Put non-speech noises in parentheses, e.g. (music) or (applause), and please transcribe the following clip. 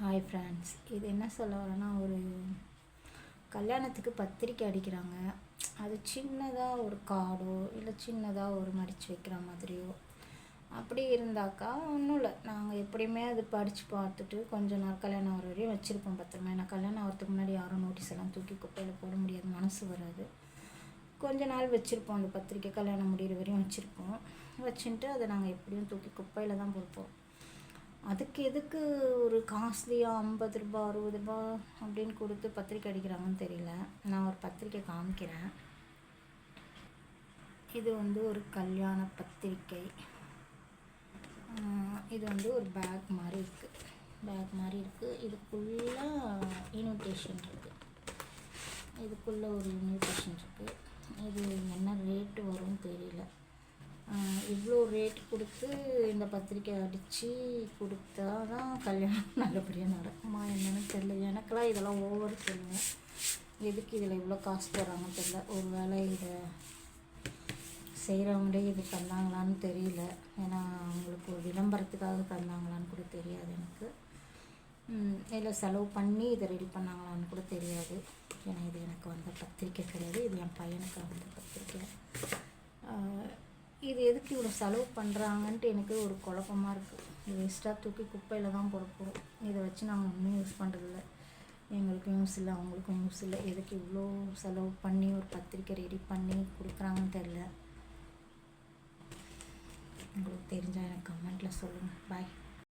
Hi friends இது என்ன சொல்ல வரேன்னா ஒரு கல்யாணத்துக்கு பத்திரிக்கை அடிக்கிறாங்க. அது சின்னதாக ஒரு கார்டோ இல்லை சின்னதாக ஒரு மடித்து வைக்கிற மாதிரியோ. அப்படி இருந்தாக்கா ஒன்றும் இல்லை. நாங்கள் எப்படியுமே அது படித்து பார்த்துட்டு கொஞ்ச நாள் கல்யாணம் ஆகிற வரையும் வச்சுருப்போம் பத்திரமா. ஏன்னா கல்யாணம் ஆகிறதுக்கு முன்னாடி யாரும் நோட்டீஸ் எல்லாம் தூக்கி குப்பையில் போட முடியாது மனசு வராது. கொஞ்ச நாள் வச்சுருப்போம் அந்த பத்திரிக்கை கல்யாணம் முடிகிற வரையும் வச்சுருப்போம். வச்சுட்டு அதை நாங்கள் எப்படியும் தூக்கி குப்பையில் தான் கொடுப்போம் அதுக்கு எதுக்கு ஒரு காஸ்ட்லியாக ஐம்பது ரூபா அறுபது ரூபா அப்படின்னு கொடுத்து பத்திரிக்கை அடிக்கிறாங்கன்னு தெரியல. நான் ஒரு பத்திரிக்கை காமிக்கிறேன். இது வந்து ஒரு கல்யாண பத்திரிக்கை. இது வந்து ஒரு பேக் மாதிரி இருக்குது பேக் மாதிரி இருக்குது இதுக்குள்ளே இன்விடேஷன் இருக்குது இதுக்குள்ளே ஒரு இன்விடேஷன் இருக்குது இது என்ன ரேட்டு வரும்னு தெரியல ஆஹ் இவ்வளோ ரேட் கொடுத்து இந்த பத்திரிக்கை அடித்து கொடுத்தா தான் கல்யாணம் (laughs) நல்லபடியாக நடக்குமா என்னென்னு தெரியல. எனக்கெல்லாம் இதெல்லாம் ஓவர் சொல்லுவேன் எதுக்கு இதில் இவ்வளோ காசு போடுறாங்கன்னு தெரியல. ஒரு வேளை இதை செய்கிறவங்களே இது தந்தாங்களான்னு தெரியல. ஏன்னா அவங்களுக்கு ஒரு விளம்பரத்துக்காக தந்தாங்களான்னு கூட தெரியாது எனக்கு. இல்லை செலவு பண்ணி இதை ரெடி பண்ணாங்களான்னு கூட தெரியாது. ஏன்னா இது எனக்கு வந்த பத்திரிக்கை கிடையாது. இது என் பையனுக்கு வந்த பத்திரிக்கை. இது எதுக்கு இவ்வளோ செலவு பண்ணுறாங்கன்ட்டு எனக்கு ஒரு குழப்பமா இருக்குது இது வேஸ்ட்டாக தூக்கி குப்பையில் தான் போட போகிறோம் இதை வச்சு நாங்கள் ஒன்றும் யூஸ் பண்ணுறதில்ல எங்களுக்கும் யூஸ் இல்லை அவங்களுக்கும் யூஸ் இல்லை. எதுக்கு இவ்வளோ செலவு பண்ணி ஒரு பத்திரிக்கை ரெடி பண்ணி கொடுக்குறாங்கன்னு தெரில உங்களுக்கு தெரிஞ்சால் எனக்கு கமெண்ட்டில் சொல்லுங்கள் பாய்